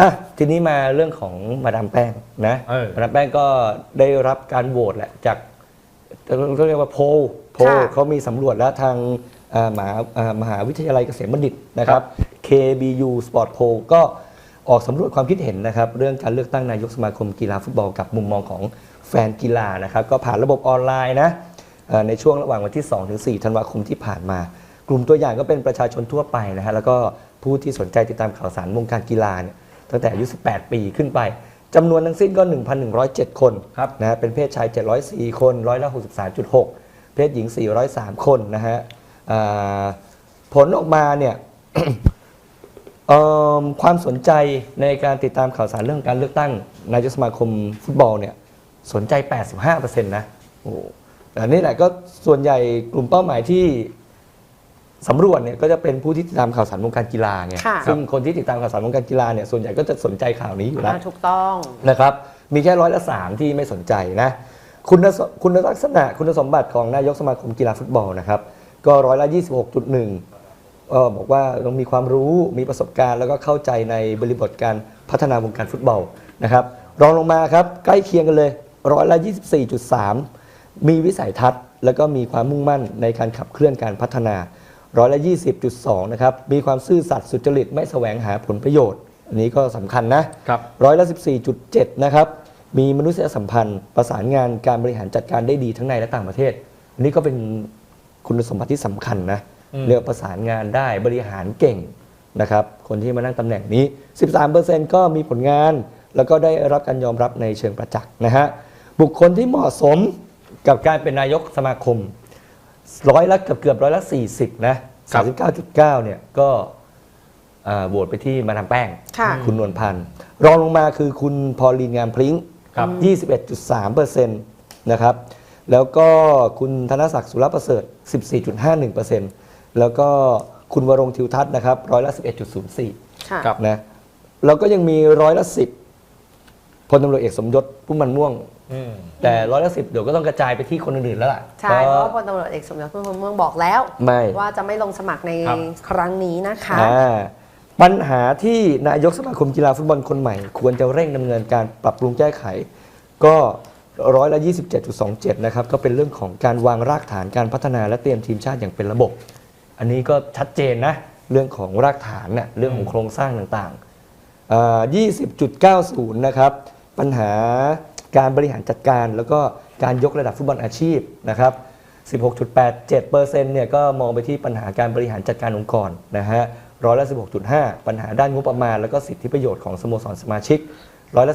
อะทีนี้มาเรื่องของมาดามแป้งนะเออมาดามแป้งก็ได้รับการโหวตแหละจากเขาเรียกว่าโพลโพลค่ะ เขามีสำรวจแล้วทางอ่ามหาอ่ามหาวิทยาลัยเกษมบัณฑิตนะครับ KBU Sport Poll ก็ออกสำรวจความคิดเห็นนะครับ เรื่องการเลือกตั้งนายกสมาคมกีฬาฟุตบอลกับมุมมองของแฟนกีฬานะครับ ก็ผ่านระบบออนไลน์นะเอ่อในช่วงระหว่างวันที่2ถึง4ธันวาคมที่ผ่านมา กลุ่มตัวอย่างก็เป็นประชาชนทั่วไปนะฮะแล้วก็ผู้ที่สนใจติดตามข่าวสารวงการกีฬาเนี่ย ตั้งแต่อายุ 18 ปีขึ้นไปจำนวนทั้งสิ้นก็ 1,107 คนครับนะฮะเป็นเพศชาย 704 คนร้อยละ63.6 เพศหญิง 403 คนนะฮะอ่าผลออกมาเนี่ยเอิ่มความสนใจในการติดตามข่าวสารเรื่องการเลือกตั้งนายกสมาคมฟุตบอลเนี่ยสนใจ 85%นะโอ้โหแต่นี่แหละก็ส่วนใหญ่กลุ่มเป้าหมายที่ สำรวจเนี่ยก็จะเป็นผู้ที่ติดตามข่าวสารวงการกีฬาไงค่ะ ซึ่งคนที่ติดตามข่าวสารวงการกีฬาเนี่ยส่วนใหญ่ก็จะสนใจข่าวนี้อยู่แล้ว อ่าถูกต้อง นะครับ มีแค่ร้อยละสามที่ไม่สนใจนะ คุณสคุณลักษณะคุณสมบัติของนายกสมาคมกีฬาฟุตบอลนะครับ ก็ร้อยละ26.1ก็บอกว่าต้องมีความรู้ มีประสบการณ์ แล้วก็เข้าใจในบริบทการพัฒนาวงการฟุตบอลนะครับ รองลงมาครับ ใกล้เคียงกันเลยร้อยละ24.3มีวิสัยทัศน์ แล้วก็มีความมุ่งมั่นในการขับเคลื่อนการพัฒนา ร้อยละ20.2 นะครับ มีความซื่อสัตย์สุจริตไม่แสวงหาผลประโยชน์ อันนี้ก็สำคัญนะครับร้อยละ14.7 นะครับ มีมนุษยสัมพันธ์ ประสานงานการบริหารจัดการได้ดีทั้งในและต่างประเทศ อันนี้ก็เป็นคุณสมบัติที่สำคัญนะอืมเรื่องประสานงานได้บริหารเก่งนะครับ คนที่มานั่งตำแหน่งนี้ 13%ก็มีผลงาน แล้วก็ได้รับการยอมรับในเชิงประจักษ์นะฮะ บุคคลที่เหมาะสมกับการเป็นนายกสมาคม ร้อยละเกือบเกือบร้อยละ40นะครับ39.9เนี่ยก็อ่าโหวตไปที่มาดามแป้งค่ะคุณนวลพันธ์รองลงมาคือคุณพอลีนงามพลิ้งครับ21.3%นะครับ แล้วก็คุณธนศักดิ์สุรประเสริฐ14.51%แล้วก็คุณวรงค์ทิวทัศน์นะครับร้อยละ11.04ค่ะครับนะแล้วก็ยังมีร้อยละ10พลตำรวจเอกสมยศพุ่มมันม่วง อืม แต่ร้อยละ10เดี๋ยวก็ต้องกระจายไปที่คนอื่นๆแล้วล่ะใช่เพราะว่าพลตำรวจเอกสมยศพุ่มพวงเมืองบอกแล้ว ไม่ ว่าจะไม่ลงสมัครในครับ ครั้งนี้นะคะ อ่าปัญหาที่นายกสมาคมกีฬาฟุตบอลคนใหม่ ควรจะเร่งดำเนินการปรับปรุงแก้ไข ก็ร้อยละ27.27 นะครับ ก็เป็นเรื่องของการวางรากฐานการพัฒนาและเตรียมทีมชาติอย่างเป็นระบบ อันนี้ก็ชัดเจนนะ เรื่องของรากฐานน่ะเรื่องของโครงสร้างต่างๆอ่า20.90 นะครับ ปัญหา การบริหารจัดการ แล้วก็การยกระดับฟุตบอลอาชีพนะครับ 16.87%เนี่ยก็มองไปที่ปัญหาการบริหารจัดการองค์กรนะฮะร้อยละ 16.5 ปัญหาด้านงบประมาณ แล้วก็สิทธิประโยชน์ของสโมสรสมาชิกร้อยละ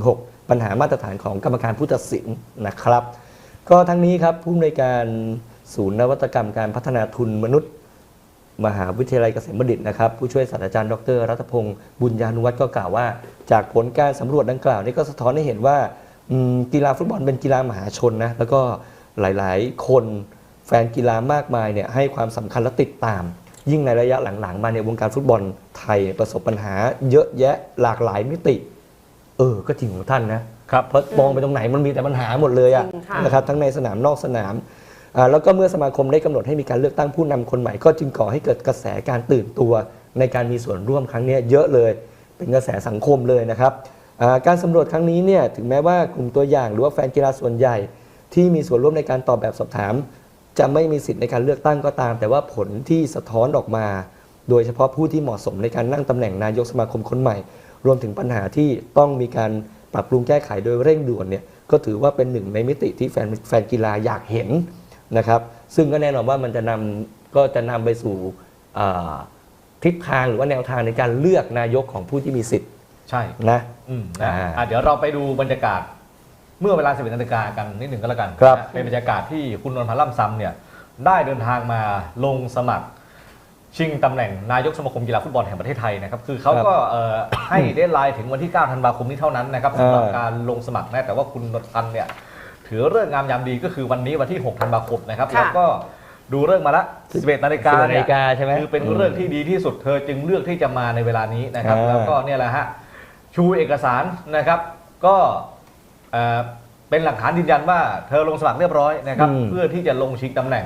16.16 ปัญหามาตรฐานของกรรมการผู้ตัดสินนะครับ ก็ทั้งนี้ครับผู้อำนวยการศูนย์นวัตกรรมการพัฒนาทุนมนุษย์ มหาวิทยาลัยเกษมบัณฑิตนะครับ ผู้ช่วยศาสตราจารย์ดรรัตพงศ์บุญญานุวัฒน์ก็กล่าวว่า จากผลการสำรวจดังกล่าวนี้ก็สะท้อนให้เห็นว่า กีฬาฟุตบอลเป็นกีฬามหาชนนะแล้วก็หลาย ๆ คนแฟนกีฬามากมายเนี่ยให้ความสำคัญและติดตาม ยิ่งในระยะหลัง ๆ มาในยวงการฟุตบอลไทยประสบปัญหาเยอะแยะหลากหลายมิติ เออ ก็จริงของท่านนะครับเพราะมองไปตรงไหนมันมีแต่ปัญหาหมดเลยอะจริงค่ะนะครับทั้งในสนามนอกสนามอ่าแล้วก็เมื่อสมาคมได้กำหนดให้มีการเลือกตั้งผู้นำคนใหม่ ก็จึงก่อให้เกิดกระแสการตื่นตัวในการมีส่วนร่วมครั้งเนี้ยเยอะเลย เป็นกระแสสังคมเลยนะครับอ่า การสำรวจครั้งนี้เนี่ยถึงแม้ว่ากลุ่มตัวอย่างหรือว่าแฟนกีฬาส่วนใหญ่ ที่มีส่วนร่วมในการตอบแบบสอบถาม จะไม่มีสิทธิ์ในการเลือกตั้งก็ตาม แต่ว่าผลที่สะท้อนออกมา โดยเฉพาะผู้ที่เหมาะสมในการนั่งตำแหน่งนายกสมาคมคนใหม่ รวมถึงปัญหาที่ต้องมีการปรับปรุงแก้ไขโดยเร่งด่วนเนี่ยก็ถือว่าเป็นหนึ่งในมิติที่แฟนแฟนกีฬาอยากเห็นนะครับ ซึ่งก็แน่นอนว่ามันจะนำก็จะนำไปสู่ทิศทางหรือว่าแนวทางในการเลือกนายกของผู้ที่มีสิทธิ์ ใช่นะ อืมนะอ่าอะเดี๋ยวเราไปดูบรรยากาศ เมื่อเวลาสิบเอ็ดนาฬิกากันนิดหนึ่งก็แล้วกันครับนะเป็นบรรยากาศที่คุณนนท์พันธ์ล่ำซ้ำเนี่ยได้เดินทางมาลงสมัคร ชิงตำแหน่งนายกสมาคมกีฬาฟุตบอลแห่งประเทศไทยนะครับ คือเขาก็เอ่อ ให้เดทไลน์ถึงวันที่ 9 ธันวาคมนี้เท่านั้นนะครับสำหรับเออ การลงสมัครนะแต่ว่าคุณนนท์พันธ์เนี่ย ถือเรื่องงามยามดีก็คือวันนี้วันที่ 6 ธันวาคมนะครับค่ะ แล้วก็ดูเรื่องมาละ11นาฬิกา11นาเนี่ฬิยกาใช่ไหม คือเป็นเรื่องที่ดีที่สุดเธอจึงเลือกที่จะมาในเวลานี้นะครับอ่าแล้วก็เนี่ยแหละฮะ ชูเอกสารนะครับ ก็เอ่อเป็นหลักฐานยืนยันว่าเธอลงสมัครเรียบร้อยนะครับ เพื่อที่จะลงชิงตำแหน่ง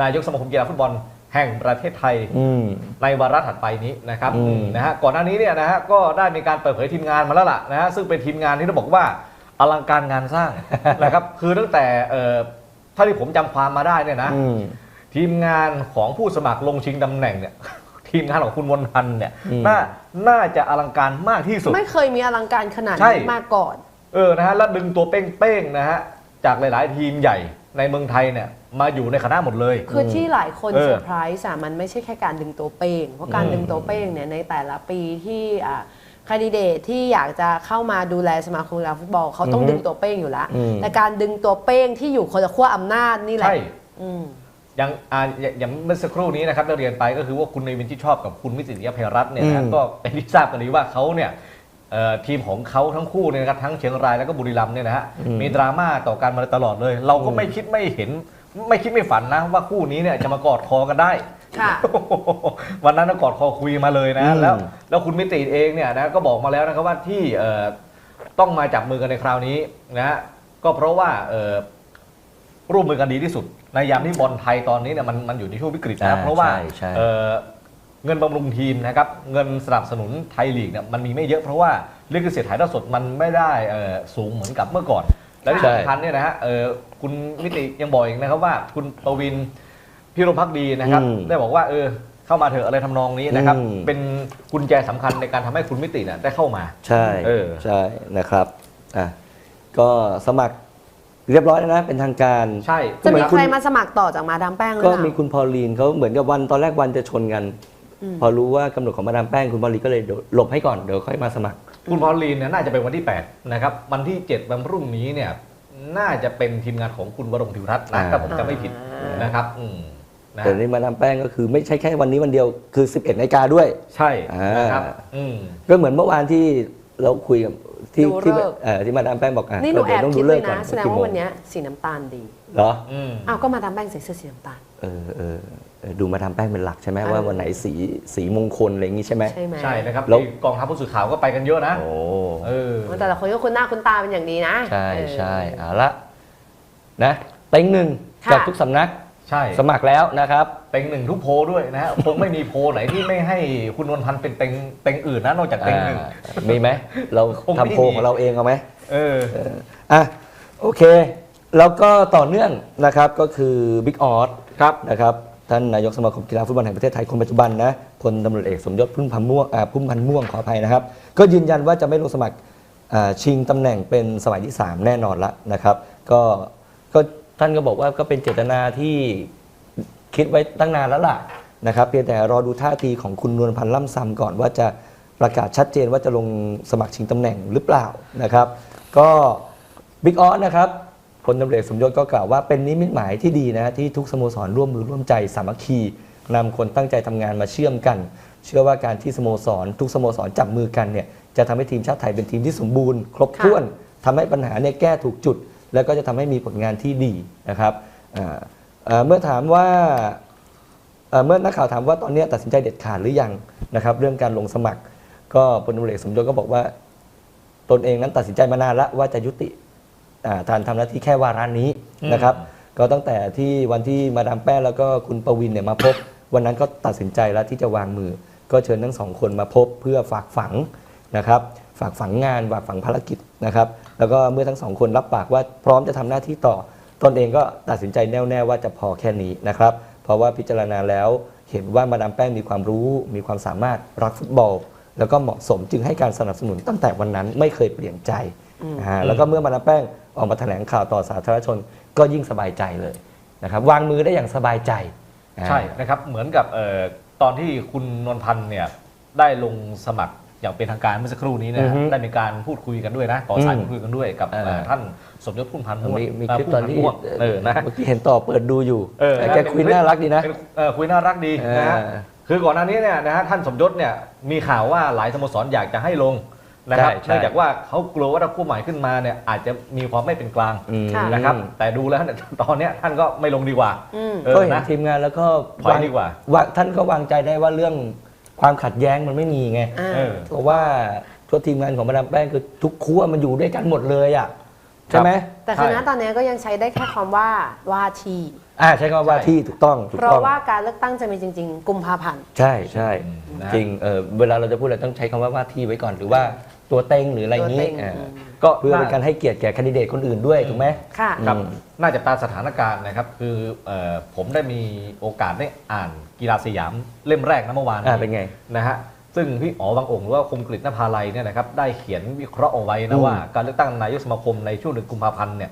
นายกสมาคมกีฬาฟุตบอลแห่งประเทศไทยอืมในวาระถัดไปนี้นะครับอืมนะฮะก่อนหน้านี้เนี่ยนะฮะก็ได้มีการเปิดเผยทีมงานมาแล้วล่ะนะฮะซึ่งเป็นทีมงานที่ต้องบอกว่าอลังการงานสร้างนะครับคือตั้งแต่เอ่อถ้าที่ผมจำความมาได้เนี่ยนะอืมทีมงานของผู้สมัครลงชิงตำแหน่งเนี่ย ทีมงานของคุณวนพันธ์เนี่ยอืมน่าน่าจะอลังการมากที่สุด ไม่เคยมีอลังการขนาดใช่นี้มาก่อน เออนะฮะแล้วดึงตัวเป้งๆนะฮะจากหลายๆ ทีมใหญ่ในเมืองไทยเนี่ยมาอยู่ในคณะหมดเลย คือที่หลายคนเออเซอร์ไพรส์อะมันไม่ใช่แค่การดึงตัวเป้ง เพราะการอืมดึงตัวเป้งเนี่ยในแต่ละปีที่อ่าคนดิเดตที่อยากจะเข้ามาดูแลสมาคมกีฬาฟุตบอลเขาต้องอือฮึดึงตัวเป้งอยู่แล้วอืมแต่การดึงตัวเป้งที่อยู่คนละขั้วอำนาจนี่แหละใช่ อืมอย่างอ่าอย่างอย่างเมื่อสักครู่นี้นะครับเราเรียนไปก็คือว่าคุณในวินที่ชอบกับคุณมิตรยภัยรัตน์เนี่ยนะอืม ก็เป็นที่ทราบกันดีว่าเขาเนี่ยเอ่อทีมของเขาทั้งคู่เนี่ยนะครับทั้งเชียงรายแล้วก็บุรีรัมย์เนี่ยนะฮะมีดราม่าต่อการมาตลอดเลย เราก็ไม่คิดไม่เห็น ไม่คิดไม่ฝันนะว่าคู่นี้เนี่ยจะมากอดคอกันได้ ค่ะ วันนั้นก็กอดคอคุยมาเลยนะอืม แล้ว แล้วคุณมิติเองเนี่ยนะก็บอกมาแล้วนะครับว่าที่เอ่อต้องมาจับมือกันในคราวนี้นะฮะก็เพราะว่าเอ่อ ร่วมมือกันดีที่สุด ในยามที่บอลไทยตอนนี้เนี่ยมันมันอยู่ในช่วงวิกฤตอ่านะเพราะว่าใช่ใช่เอ่อเงินบำรุงทีมนะครับเงินสนับสนุนไทยลีกเนี่ยมันมีไม่เยอะเพราะว่าลิขสิทธิ์ถ่ายทอดสดมันไม่ได้เอ่อสูงเหมือนกับเมื่อก่อน และที่ใช่สำคัญเนี่ยนะฮะเอ่อคุณมิติยังบอกอีกนะครับว่า คุณปวินพิรมพักดีนะครับอืมได้บอกว่าเออเข้ามาเถอะอะไรทำนองนี้นะครับอืมเป็นกุญแจสำคัญในการทำให้คุณมิติเนี่ยได้เข้ามา ใช่เออใช่นะครับอะก็สมัคร เรียบร้อยแล้วนะเป็นทางการใช่ จะมีณใครมาสมัครต่อจากมาดามแป้งหรือก็เปล่ามีคุณพอลลีนเขาเหมือนกับวันตอนแรกวันจะชนกัน อืม พอรู้ว่ากำหนดของมาดามแป้งคุณพอลลีนก็เลยเดี๋ยวหลบให้ก่อนเดี๋ยวค่อยมาสมัคร คุณพอลลีนเนี่ยน่าจะเป็นวันที่ 8 นะครับ วันที่ 7 วันพรุ่งนี้เนี่ยน่าจะเป็นทีมงานของคุณวรงค์ทิวทัศน์นะอ่า ถ้าผมจำไม่ผิดนะครับอืมนะแต่นี่มาดามแป้งก็คือไม่ใช่แค่วันนี้วันเดียวคือ 11นาฬิกาด้วย ใช่อ่านนะครับอืม ก็เหมือนเมื่อวานที่ เราคุยกับที่ดูที่ฤกษ์เอ่อที่มาดามแป้งบอกอะนี่หนูก็แอเดี๋ยวบต้องคิดูดเลิเลกยก่อนนะแสดงกี่โมว่างวันเนี้ยสีน้ำตาลดีเหรออืม อ้าวก็มาดามแป้งใส่เสื้อสีน้ำตาล เออเออเออดูมาดามแป้งเป็นหลักใช่ไหมเออว่าวันไหนสีสีมงคลอะไรอย่างงี้ใช่ไหม ใช่ไหมใช่นะครับแล้วที่กองทัพผู้สื่อข่าวก็ไปกันเยอะนะ โอ้เออ แต่ละคนก็คุ้นหน้าคุ้นตาเป็นอย่างดีนะใช่เออ ใช่เอาละนะเต็งหนึ่งค่ะ จากทุกสำนัก ใช่สมัครแล้วนะครับ เต็งหนึ่งทุกโพลด้วยนะฮะ คงไม่มีโพลไหนที่ไม่ให้คุณนวลพันธ์เป็นเต็งเต็งอื่นนะ นอกจากเต็งหนึ่ง อ่ามีไหม เราคงไม่ทำโพลมี ของเราเองเอาไหมเอออะโอเค แล้วก็ต่อเนื่องนะครับก็คือบิ๊กออสครับ นะครับท่านนายกสมาคมกีฬาฟุตบอลแห่งประเทศไทยคนปัจจุบันนะพลตำรวจเอกสมยศพุ่มพันธ์ม่วงอ่าพุ่มพันธ์ม่วงขออภัยนะครับ ก็ยืนยันว่าจะไม่ลงสมัครอ่าชิงตำแหน่งเป็นสมัยที่ 3 แน่นอนละนะครับ ก็ก็ ท่านก็บอกว่าก็เป็นเจตนาที่คิดไว้ตั้งนานแล้วล่ะนะครับเพียงแต่รอดูท่าทีของคุณนวลพันธ์ล่ำซำก่อนว่าจะประกาศชัดเจนว่าจะลงสมัครชิงตำแหน่งหรือเปล่านะครับ ก็บิ๊กออสนะครับพลตำรวจเอกสมยศก็กล่าวว่าเป็นนิมิตหมายที่ดีนะที่ทุกสโมสรร่วมมือร่วมใจสามัคคีนำคนตั้งใจทำงานมาเชื่อมกัน เชื่อว่าการที่สโมสร ทุกสโมสรจับมือกันเนี่ยจะทำให้ทีมชาติไทยเป็นทีมที่สมบูรณ์ ครบถ้วนทำให้ปัญหาเนี่ยแก้ถูกจุด แล้วก็จะทำให้มีผลงานที่ดีนะครับอ่าเอ่อเมื่อถามว่าเอ่อเมื่อนักข่าวถามว่าตอนนี้ตัดสินใจเด็ดขาดหรือยังนะครับเรื่องการลงสมัคร ก็พลตำรวจเอกสมยศก็บอกว่า ตนเองนั้นตัดสินใจมานานแล้วว่าจะยุติอ่าการทำหน้าที่แค่วาระนี้อืมนะครับก็ตั้งแต่ที่วันที่มาดามแป้งแล้วก็คุณประวินเนี่ยมาพบ วันนั้นก็ตัดสินใจแล้วที่จะวางมือ ก็เชิญทั้งสองคนมาพบเพื่อฝากฝังนะครับ ฝากฝังงานฝากฝังภารกิจนะครับ แล้วก็เมื่อทั้งสองคนรับปากว่าพร้อมจะทำหน้าที่ต่อ ตนเองก็ตัดสินใจแน่วแน่ว่าจะพอแค่นี้นะครับ เพราะว่าพิจารณาแล้วเห็นว่ามาดามแป้งมีความรู้ มีความสามารถรักฟุตบอล แล้วก็เหมาะสมจึงให้การสนับสนุนตั้งแต่วันนั้นไม่เคยเปลี่ยนใจอ่าแล้วก็เมื่อมาดามแป้งออกมาแถลงข่าวต่อสาธารณชนก็ยิ่งสบายใจเลยนะครับวางมือได้อย่างสบายใจอ่าใช่นะครับเหมือนกับเอ่อตอนที่คุณนวลพันธ์เนี่ยได้ลงสมัคร อย่างเป็นทางการเมื่อสักครู่นี้นะอือฮะฮึได้มีการพูดคุยกันด้วยนะต่อสายอืมพูดคุยกันด้วยกับอ่าเอ่อ ท่านสมยศพุ่มพันธ์ม่วงมีมีเอ่อคลิปพุ่มตอนพัธ์ที่ม่วงเออนะ เมื่อกี้เห็นต่อเปิดดูอยู่เออแต่แกคุยน่ารักดีนะ เป็นเอ่อคุยน่ารักดีนะฮะเออคือก่อนหน้านี้เนี่ยนะฮะท่านสมยศเนี่ยมีข่าวว่าหลายสโมสรอยากจะให้ลงนะครับใช่ใช่ เนื่องจากว่าเขากลัวว่าถ้าคู่ใหม่ขึ้นมาเนี่ยอาจจะมีความไม่เป็นกลางอืมค่ะ นะครับ แต่ดูแล้วเนี่ยตอนเนี้ยท่านก็ไม่ลงดีกว่าอืม เออก็เห็นนะ ทีมงานแล้วก็ถอยดีกว่า วางท่านก็วางใจได้ว่าเรื่อง ความขัดแย้งมันไม่มีไงอ่า เออ เพราะว่าตัวทีมงานของมาดามแป้งคือทุกขั้วมันอยู่ด้วยกันหมดเลยอะ ใช่ไหมแต่คือณใช่ตอนนี้ก็ยังใช้ได้แค่คำว่าว่าที่อ่าใช้คำว่าว่าที่ถูกต้องถูกเพต้ราะองว่าการเลือกตั้งจะมีจริง ๆ กุมภาพันธ์ ใช่ใช่อืมนะ จริงเออเวลาเราจะพูดอะไรต้องใช้คำว่าว่าที่ไว้ก่อนหรือว่าตัวเต็งหรืออะไรอย่างตัวนี้เต็ง อ่าอืมก็เพื่อเป็นการให้เกียรติแก่แคนดิเดตคนอื่นด้วยถูกไหม ค่ะ ครับอืม น่าจะตามสถานการณ์นะครับ คือเอ่อผมได้มีโอกาสได้อ่านกีฬาสยามเล่มแรกนะเมื่อวานอ่าเป็นไง นะฮะ ซึ่งพี่อ๋อวังองค์หรือว่าคมกริตนภาลัยเนี่ยนะครับได้เขียนวิเคราะห์เอาไว้อืนะมว่า การเลือกตั้งนายกสมาคมในช่วงเดือนกุมภาพันธ์เนี่ย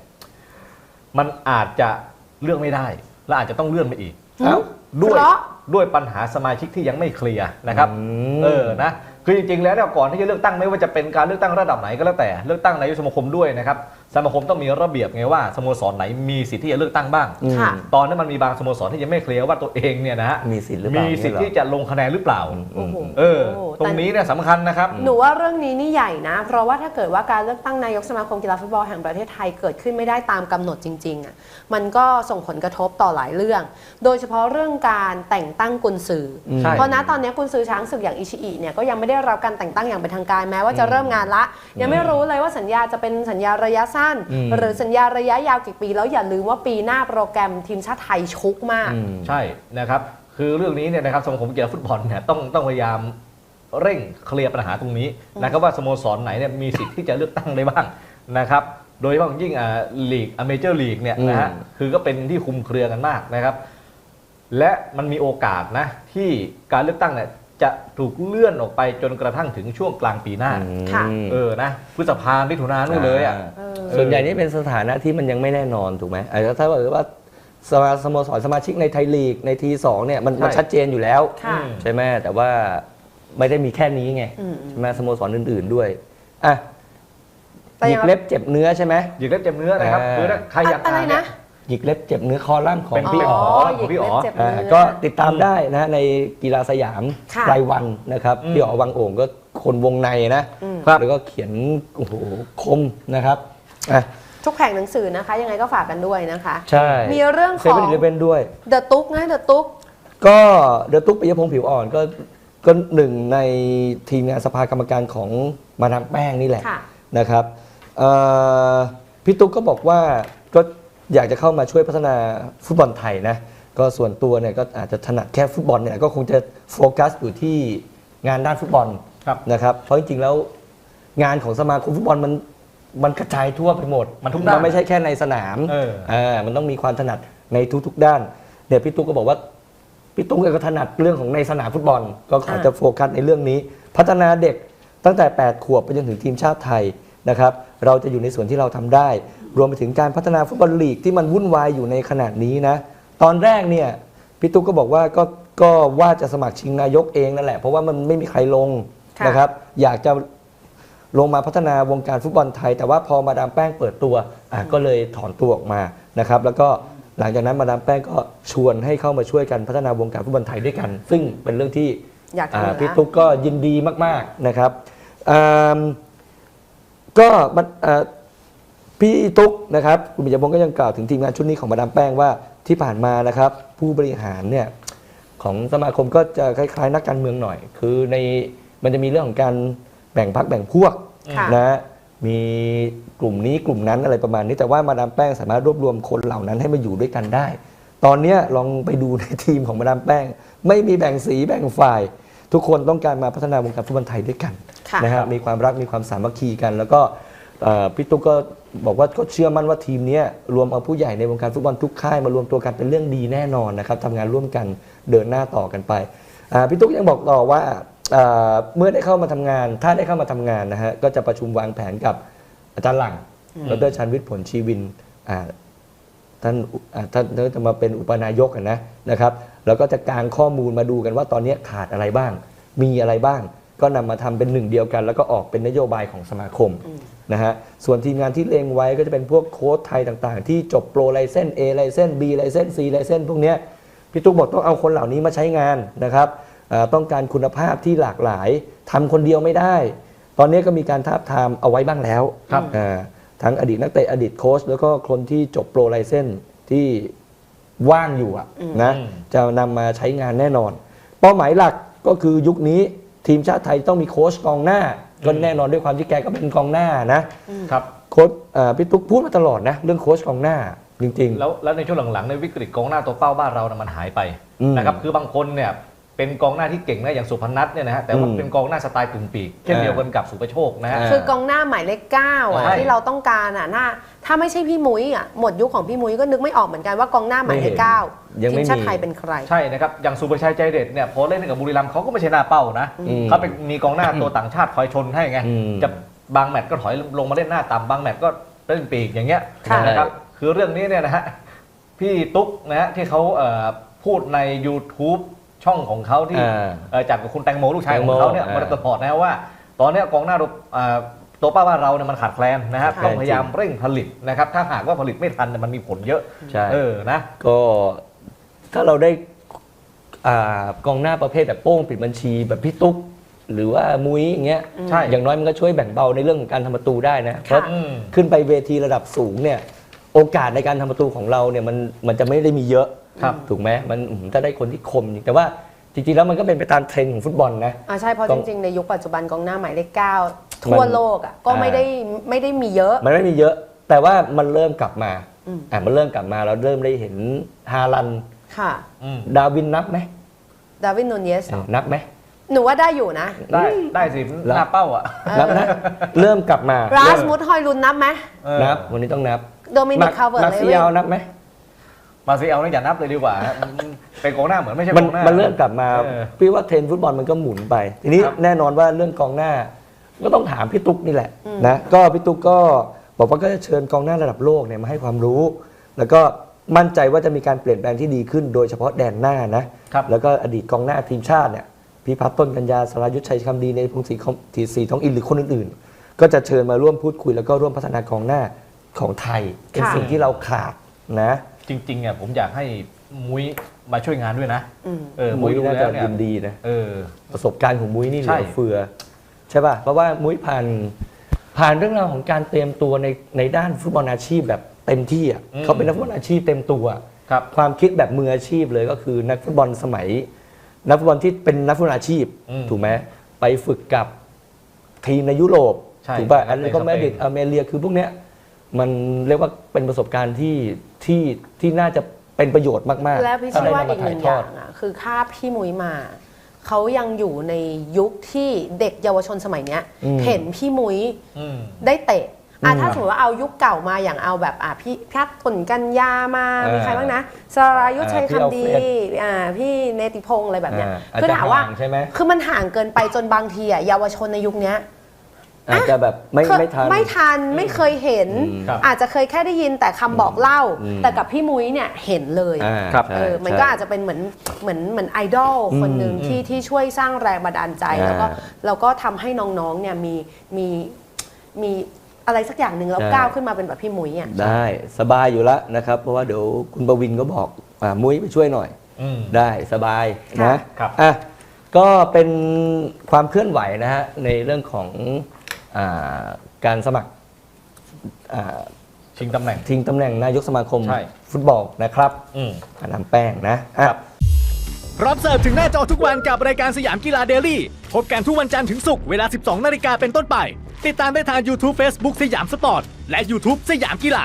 มันอาจจะเลือกไม่ได้ และอาจจะต้องเลื่อนไปอีกเอ้าด้วยเพราะด้วยปัญหาสมาชิกที่ยังไม่เคลียร์นะครับอืมเออนะคือจริงๆแล้วเนี่ยก่อนที่จะเลือกตั้งไม่ว่าจะเป็นการเลือกตั้งระดับไหนก็แล้วแต่เลือกตั้งนายกสมาคมด้วยนะครับ สมาคมต้องมีระเบียบไงว่าสโมสรไหนมีสิทธิ์ที่จะเลือกตั้งบ้าง อืม ค่ะ ตอนนั้นมันมีบางสโมสรที่ยังไม่เคลียร์ว่าตัวเองเนี่ยนะฮะมีสิทธิ์หรือเปล่ามีสิทธิ์เนี่ยเหรอที่จะลงคะแนนหรือเปล่า โอ้โห เออ โอ้ตรงนี้เนี่ยสำคัญนะครับ หนูว่าเรื่องนี้นี่ใหญ่นะ เพราะว่าถ้าเกิดว่าการเลือกตั้งนายกสมาคมกีฬาฟุตบอลแห่งประเทศไทยเกิดขึ้นไม่ได้ตามกำหนดจริงๆอะมันก็ส่งผลกระทบต่อหลายเรื่อง โดยเฉพาะเรื่องการแต่งตั้งกุญสืออใช่เพราะณตอนนี้กุญสือช้างศึกอย่างอิชิอิเนี่ยก็ยังไม่ได้รับการแต่งตั้งอย่างเป็นทางการแม้ว่าจะเริ่มงานละ ยังไม่รู้เลยว่าสัญญาจะเป็นสัญญาระยะสั้นอืมหรือสัญญาระยะยาวกี่ปี แล้วอย่าลืมว่าปีหน้าโปรแกรมทีมชาติไทยชุกมากอืมใช่นะครับ คือเรื่องนี้เนี่ยนะครับสมาคมกีฬาฟุตบอลเนี่ยต้องต้องพยายามเร่งเคลียร์ปัญหาตรงนี้นะครับว่าสโมสรไหนเนี่ยมีสิทธิ์ที่จะเลือกตั้งได้บ้างนะครับโดยเฉพาะอย่างยิ่งอ่าลีกอเมเจอร์ลีกเนี่ยนะฮะอืมคือก็เป็นที่คุมเครือกันมากนะครับ และมันมีโอกาสนะที่การเลือกตั้งเนี่ย จะถูกเลื่อนออกไปจนกระทั่งถึงช่วงกลางปีหน้า ค่ะอืมเออนะพฤษภามิถุนานู่นเลยอะ เออ ส่วนใหญ่นี่เป็นสถานะที่มันยังไม่แน่นอนถูกไหมอาจจะถ้าเกิดว่าสมาสโมสรสมาชิกในไทยลีกในทีสองเนี่ยมันมันใช่ชัดเจนอยู่แล้ว ค่ะอืมใช่ไหมแต่ว่าไม่ได้มีแค่นี้ไงอืม ใช่ไหมสโมสรอื่น ๆด้วยอะแต่หอยิย่างกเล็บเจ็บเนื้อใช่ไหม หยิกเล็บเจ็บเนื้อนะครับอ่า คือถ้าใครอยากอะไรอ่านเนี่นะ ย หยิกเล็บเจ็บเนื้อคอล่ำของเป็นพี่อ๋อ หยิกเล็บเจ็บอ่าเนื้อก็ติดตามได้นะในกีฬาสยามค่ะ รายวันนะครับอืมพี่อ๋อวังโอ่งก็คนวงในนะอืมแล้วก็เขียนโอ้โหคมนะครับอะทุกแผงหนังสือนะคะ ยังไงก็ฝากกันด้วยนะคะ ใช่มีเรื่องเซของ เว่นอีเลเวนด้วย เดอะตุ๊กนะเดอะตุ๊ก ก็เดอะตุ๊กปิยพงษ์ผิวอ่อนก็ก็หนึ่งในทีมงานสภากรรมการของมาดามแป้งนี่แหละค่ะ นะครับเอ่อพี่ตุ๊กก็บอกว่าก็ อยากจะเข้ามาช่วยพัฒนาฟุตบอลไทยนะก็ส่วนตัวเนี่ยก็อาจจะถนัดแค่ฟุตบอลเนี่ยก็คงจะโฟกัสอยู่ที่งานด้านฟุตบอลครับ นะครับเพราะจริงๆแล้วงานของสมาคมฟุตบอลมันมันกระจายทั่วไปหมดมันทุกด้านไม่ใช่แค่ในสนามเอออ่ามันต้องมีความถนัดในทุกๆด้านเนี่ยพี่ตุ๊กก็บอกว่าพี่ตุ้งก็ถนัดเรื่องของในสนามฟุตบอล ก็ขออ่าจะโฟกัสในเรื่องนี้ พัฒนาเด็กตั้งแต่ 8 ขวบไปจนถึงทีมชาติไทยนะครับ เราจะอยู่ในส่วนที่เราทำได้ รวมไปถึงการพัฒนาฟุตบอลลีกที่มันวุ่นวายอยู่ในขนาดนี้นะ ตอนแรกเนี่ยพี่ตุ๊กก็บอกว่าก็ก็ว่าจะสมัครชิงนายกเองนั่นแหละ เพราะว่ามันไม่มีใครลงค่ะ นะครับ อยากจะลงมาพัฒนาวงการฟุตบอลไทย แต่ว่าพอมาดามแป้งเปิดตัวอะก็เลยถอนตัวออกมานะครับ แล้วก็หลังจากนั้นมาดามแป้งก็ชวนให้เข้ามาช่วยกันพัฒนาวงการฟุตบอลไทยด้วยกัน ซึ่งเป็นเรื่องที่ อยากทำอ่าอยู่พี่แล้ว ตุ๊กก็ยินดีมาก ๆ นะครับอ่าก็มันอ่า พี่ตุ๊กนะครับคุณปิยพงศ์ก็ยังกล่าวถึงทีมงานชุดนี้ของมาดามแป้งว่าที่ผ่านมานะครับ ผู้บริหารเนี่ยของสมาคมก็จะคล้ายๆ นักการเมืองหน่อย คือในมันจะมีเรื่องของการแบ่งพักแบ่งพวกค่ะนะมีกลุ่มนี้กลุ่มนั้นอะไรประมาณนี้แต่ว่ามาดามแป้งสามารถรวบรวมคนเหล่านั้นให้มาอยู่ด้วยกันได้ ตอนเนี้ยลองไปดูในทีมของมาดามแป้ง ไม่มีแบ่งสีแบ่งฝ่าย ทุกคนต้องการมาพัฒนาวงการฟุตบอลไทยด้วยกันค่ะ นะฮะมีความรักมีความสามัคคีกัน แล้วก็เอ่อ พี่ตุ๊กก็บอกว่าก็เชื่อมั่นว่าทีมนี้รวมเอาผู้ใหญ่ในวงการฟุตบอลทุกค่ายมารวมตัวกันเป็นเรื่องดีแน่นอนนะครับทำงานร่วมกันเดินหน้าต่อกันไปพี่ตุ๊กยังบอกต่อว่าเมื่อได้เข้ามาทำงาน ถ้าได้เข้ามาทำงานนะฮะก็จะประชุมวางแผนกับอาจารย์หลังดรชันวิทย์ผลชีวินท่านท่านจะมาเป็นอุปนายกนะนะครับ แล้วก็จะกางข้อมูลมาดูกันว่าตอนนี้ขาดอะไรบ้าง มีอะไรบ้าง ก็นำมาทำเป็นหนึ่งเดียวกัน แล้วก็ออกเป็นนโยบายของสมาคมนะฮะส่วนทีมงานที่เลงไว้ก็จะเป็นพวกโค้ชไทยต่างๆ ที่จบโปรไลเซน A ไลเซน B ไลเซน C ไลเซนพวกเนี้ยพี่ตุ๊กบอกต้องเอาคนเหล่านี้มาใช้งานนะครับอ่าต้องการคุณภาพที่หลากหลายทำคนเดียวไม่ได้ ตอนนี้ก็มีการทาบทามเอาไว้บ้างแล้วครับอ่าทั้งอดีตนักเตะอดีตโค้ชแล้วก็คนที่จบโปรไลเซนที่ ว่างอยู่อะนะอืมจะนำมาใช้งานแน่นอน เป้าหมายหลักก็คือยุคนี้ ทีมชาติไทยต้องมีโค้ชกองหน้าก็แน่นอนด้วยความที่แกก็เป็นกองหน้านะครับโค้ชอ่าพี่ตุ๊กพูดมาตลอดนะเรื่องโค้ชกองหน้าจริงแล้วแล้วในช่วงหลังๆในวิกฤตกองหน้าตัวเป้าบ้านเรานะมันหายไปอืมนะครับคือบางคนเนี่ย เป็นกองหน้าที่เก่งนะอย่างสุพนัทเนี่ยนะฮะแต่ว่าอืมเป็นกองหน้าสไตล์กึ่งปีกเช่นอ่าเดียวกันกับสุประโชคนะฮะอ่าคือกองหน้าหมายเลขเก้าอะใช่ ที่เราต้องการอะน่าถ้าไม่ใช่พี่มุ้ยอะหมดยุคของพี่มุ้ยก็นึกไม่ออกเหมือนกันว่ากองหน้าหมายเลขเก้ายังทีไม่มมี ชาติไทยเป็นใคร ใช่นะครับอย่างสุประชัยใจเด็ดเนี่ยพอเล่นให้กับบุรีรัมย์เขาก็ไม่ใช่หน้าเป้านะอืมเขาเป็นมีกองหน้าตัวต่างชาติคอยชนให้ไงอืม จะบางแมตช์ก็ถอยลงมาเล่นหน้าต่ำบางแมตช์ก็เล่นปีกอย่างเงี้ยค่ะ นะครับคือเรื่องนี้เนี่ยนะฮะพี่ตุ๊กนะฮะที่เขาเอ่อพูดใน YouTube ช่องของเขาที่อ่าเอ่อจัดกับคุณแตงโมลูกชายของแตงโมเขาเนี่ยอ่ามมาตลอดนะฮะว่า ตอนเนี้ยกองหน้าตัวเอ่อตัวป้าบ้านเราเนี่ยมันขาดแคลนนะครับค่ะต้องพยายามเร่งผลิตนะครับ ถ้าหากว่าผลิตไม่ทันเนี่ยมันมีผลเยอะใช่ เออนะ ก็ถ้าเราได้อ่ากองหน้าประเภทแบบโป้งปิดบัญชีแบบพี่ตุ๊ก หรือว่ามุ้ยอย่างเงี้ยใช่ อย่างน้อยมันก็ช่วยแบ่งเบาในเรื่องของการทำประตูได้นะเพราะอืม ขึ้นไปเวทีระดับสูงเนี่ยโอกาสในการทำประตูของเราเนี่ยมันมันจะไม่ได้มีเยอะ ครับถูกไหมมันอืมถ้าได้คนที่คมจริงแต่ว่าจริงๆแล้วมันก็เป็นไปตามเทรนด์ของฟุตบอลนะอ่าใช่เพราะกจองริงๆ ในยุคปัจจุบันกองหน้าหมายเลขเก้าทั่วโลกอะก็ไม่ได้ไม่ได้มีเยอะ มันไม่มีเยอะ แต่ว่ามันเริ่มกลับมาอืมอะมันเริ่มกลับมาเราเริ่มได้เห็นฮาลันค่ะอืมดาวินนับไหมดาวินนูนเยสนับไหมหนูว่าได้อยู่นะ ได้ได้สิหน้าเป้าอะนับนะเริ่มกลับมาราเริ่สมมุดฮอยลุนนับไหมเออนับวันนี้ต้องนับโดมินิกคาเวอร์มาเลซิวิยานนับไหม มาซีเอลนี่อย่านับเลยดีกว่าฮะมันเป็นกองหน้าเหมือนไม่ใช่มันกองหน้ามันเริ่มกลับมาเออพี่ว่าเทรนด์ฟุตบอลมันก็หมุนไป ทีนี้ครับแน่นอนว่าเรื่องกองหน้า ก็ต้องถามพี่ตุ๊กนี่แหละนะก็พี่ตุ๊กก็บอกว่าก็จะเชิญกองหน้าระดับโลกเนี่ยมาให้ความรู้ แล้วก็มั่นใจว่าจะมีการเปลี่ยนแปลงที่ดีขึ้น โดยเฉพาะแดนหน้านะครับ แล้วก็อดีตกองหน้าทีมชาติเนี่ยพิพัฒน์ต้นกัญญาสรายุทธชัยคำดีในพงศรีคำทีสีทองอินหรือคนอื่นๆ ก็จะเชิญมาร่วมพูดคุยแล้วก็ร่วมพัฒนากองหน้าของไทย เป็นค่ะ สิ่งที่เราขาดนะ จริงๆอะผมอยากให้มุ้ยมาช่วยงานด้วยนะอืมเออมุ้มุ้ยยดูน่าแล้จะวเนี่ยยินดีนะ เออ ประสบการณ์ของมุ้ยนี่เหใช่ ลือเฟือ ใช่ป่ะ เพราะว่ามุ้ยผ่านผ่านเรื่องราวของการเตรียมตัวในในด้านฟุตบอลอาชีพแบบเต็มที่อะอืมเขาเป็นนักฟุตบอลอาชีพเต็มตัวครับ ความคิดแบบมืออาชีพเลยก็คือนักฟุตบอลสมัย นักฟุตบอลที่เป็นนักฟุตบอลอาชีพ อืมถูกไหมไปฝึกกับทีมในยุโรปใช่ถูกป่ะในอันนี้ก็สเปนแมดริดอเมเรียคือพวกเนี้ย มันเรียกว่าเป็นประสบการณ์ที่ที่ที่น่าจะเป็นประโยชน์มากๆแล้วพี่ถ้เชื่อว่าได้อีกหนึ่งถ่อย่างอะคือค่าพี่มุ้ยมา เขายังอยู่ในยุคที่เด็กเยาวชนสมัยเนี้ยอืมเห็นพี่มุ้ยอืมได้เตะอะอืมถ้าสมมติว่าเอายุคเก่ามาอย่างเอาแบบอะพี่พัดผลกันยามาอ่ามีมีใครบ้างนะสรายุทธชัยอ่าพี่คำดีอัลเฟรดอ่าพี่เนติพงศ์อะไรแบบเนี้ยอ่าคือถามว่าอาจจะห่างใช่ไหมคือมันห่างเกินไปจนบางทีอะเยาวชนในยุคเนี้ย อาจจะแบบไม่เคยไม่ทัน ไม่ทันไม่เคยเห็นอืมครับอาจจะเคยแค่ได้ยินแต่คำบอกเล่า อืมแต่กับพี่มุ้ยเนี่ยเห็นเลยอ่าครับใช่เออมันใช่ก็อาจจะเป็นเหมือนเหมือนเหมือนไอดอลคนหนึ่งอืมที่ที่ช่วยสร้างแรงบันดาลใจ อ่าแล้วก็แล้วก็ทำให้น้องๆเนี่ยมีมีมีอะไรสักอย่างหนึ่งแล้วใช่ก้าวขึ้นมาเป็นแบบพี่มุ้ยอะ ได้สบายอยู่แล้วนะครับ เพราะว่าเดี๋ยวคุณประวินก็บอกอ่ามุ้ยไปช่วยหน่อย อืม ได้สบายค่ะ นะครับอะก็เป็นความเคลื่อนไหวนะฮะในเรื่องของอา การสมัครอ่าชิงตำแหน่งทิ้งตำแหน่งนายกสมาคมใช่ ฟุตบอลนะครับอืมอาน้ำแป้งนะอะครับพร้อมเสิร์ฟถึงหน้าจอทุกวันกับรายการสยามกีฬาเดลี่ พบกันทุกวันจันทร์ถึงศุกร์เวลา 12 นาฬิกาเป็นต้นไป ติดตามได้ทาง YouTube Facebook สยามสปอร์ต และ YouTube สยามกีฬา